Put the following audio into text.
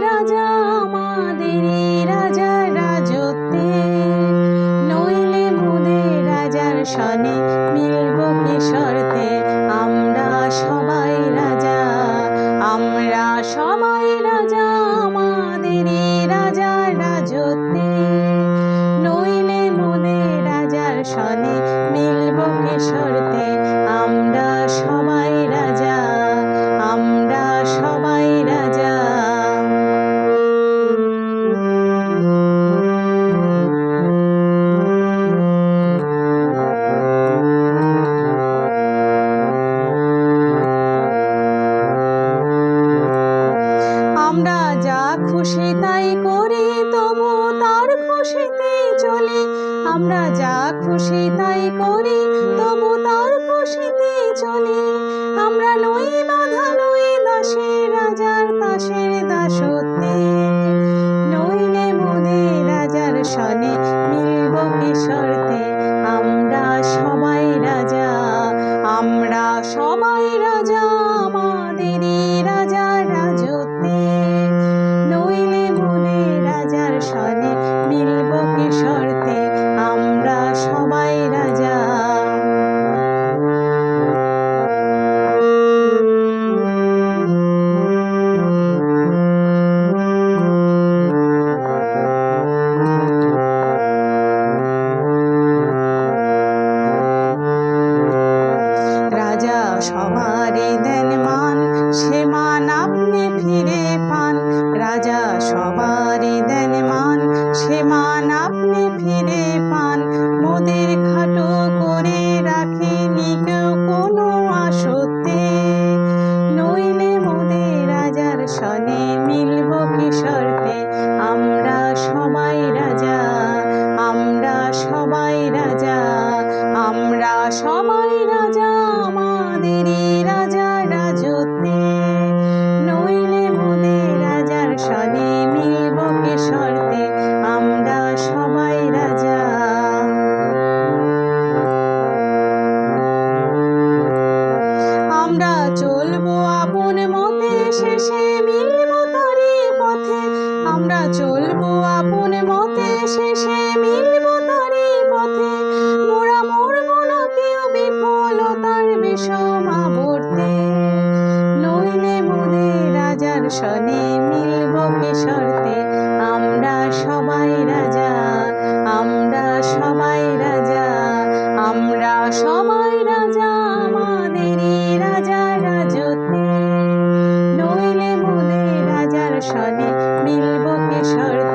রাজা আমাদের রাজা রাজত্বে। নইলে মোদের রাজার সনে মিলব শর্তে আমরা সবাই রাজা, আমরা সবাই রাজা আমাদের রাজা রাজত্বে। চলি আমরা যা খুশি তাই করি, তবু তার খুশিতে চলি। আমরা নই বাধা, নই দাসের রাজার তাসের দাসত্বে। নইলে মোদের রাজার সনে মিলব কি শর্তে আমরা সবাই রাজা, আমরা সবাই রাজা। মান আপনি ফিরে পান। মোদের খাটো করে রাখেনি কেউ কোনো আসতে। নইলে মোদের রাজার সনে মিলব আমরা সবাই রাজা, আমরা সবাই রাজা, আমরা সবাই রাজা, আমাদেরই রাজা রাজত্বে। নইলে মোদের রাজার সনে শেষে মিলব তারি পথে। আমরা চলবো আপন মতে শেষে মিলব তারি পথে। মোরা মরব না কেউ, বিফলতার বিষম আবর্তে। নইলে মোদের রাজার সনে মোদের রাজার